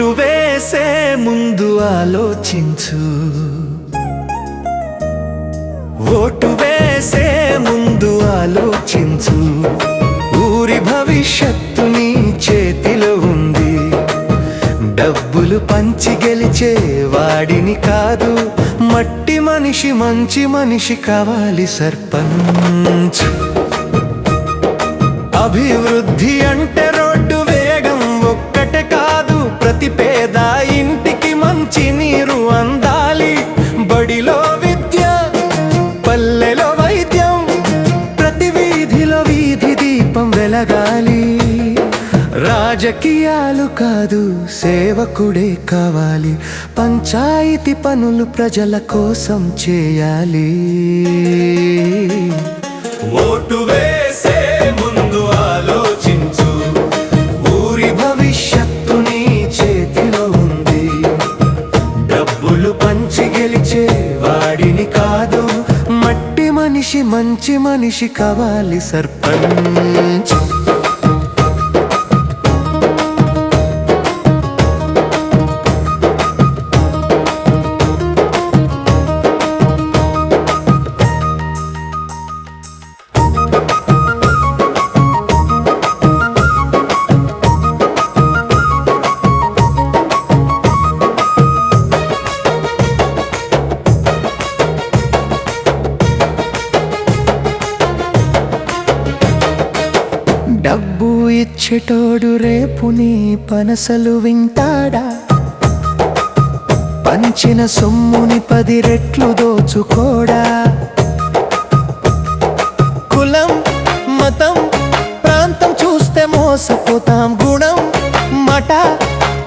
Vote వేసే ముందు ఆలోచించు. ఓటు వేసే ముందు ఆలోచించు. ఊరి భవిష్యత్తు నీ చేతిలో ఉంది. డబ్బులు పంచి గెలిచే వాడిని కాదు. మట్టి మనిషి మంచి మనిషి కావాలి సర్పంచ్. అభివృద్ధి అంటే రాజకీయాలు కాదు సేవకుడే కావాలి. పంచాయతీ పనులు ప్రజల కోసం చేయాలి. ఓటు వేసే ముందు ఆలోచించు. ఊరి భవిష్యత్తు నీ చేతిలో ఉంది. డబ్బులు పంచి గెలిచే వాడిని కాదు. మట్టి మనిషి మంచి మనిషి కావాలి సర్పంచ్. డబ్బు ఇచ్చేటోడు రేపు నీ పనసలు వింటాడా? పంచిన సొమ్ముని పది రెట్లు దోచుకోడా? కులం మతం ప్రాంతం చూస్తే మోసపోతాం. గుణం మట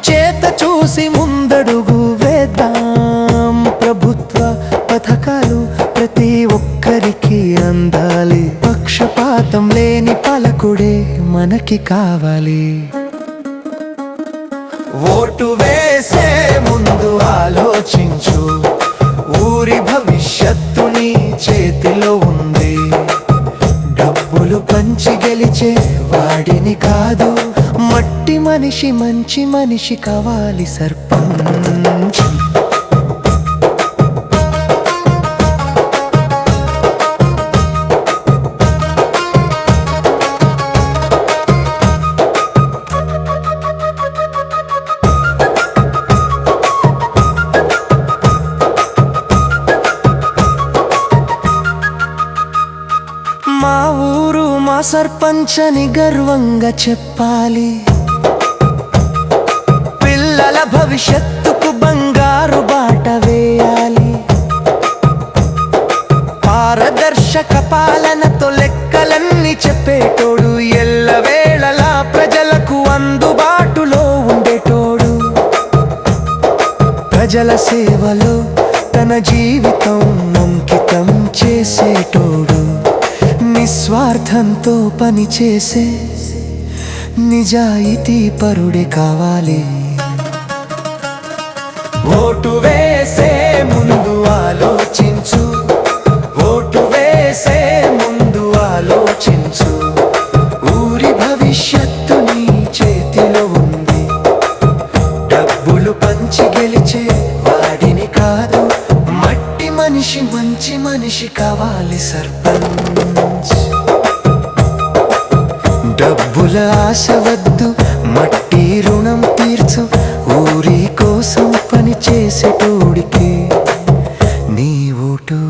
చేత చూసి ముందడుగు వేద్దాం. ప్రభుత్వ పథకాలు ప్రతి ఒక్కరికి అందా నాయకుడే మనకి కావాలి. ఓటు వేసే ముందు ఆలోచించు. ఊరి భవిష్యత్తు నీ చేతిలో ఉంది. డబ్బులు పంచి గెలిచే వాడిని కాదు మట్టి మనిషి మంచి మనిషి కావాలి సర్పంచ్. మా ఊరు మా సర్పంచ్ అని గర్వంగా చెప్పాలి. పిల్లల భవిష్యత్తుకు బంగారు బాట వేయాలి. పారదర్శక పాలనతో లెక్కలన్నీ చెప్పేటోడు ఎల్లవేళలా ప్రజలకు అందుబాటులో ఉండేటోడు. ప్రజల సేవలో తన జీవితం అంకితం చేసేటోడు. నిస్వార్థంతో పనిచేసే నిజాయితీ పరుడే కావాలి. ఓటు వేసే మంచి మనిషి కావాలి సర్పంచ్. డబ్బుల ఆశ వద్దు మట్టి రుణం తీర్చు ఊరి కోసం పని చేసేటోడికి నీ ఊటూ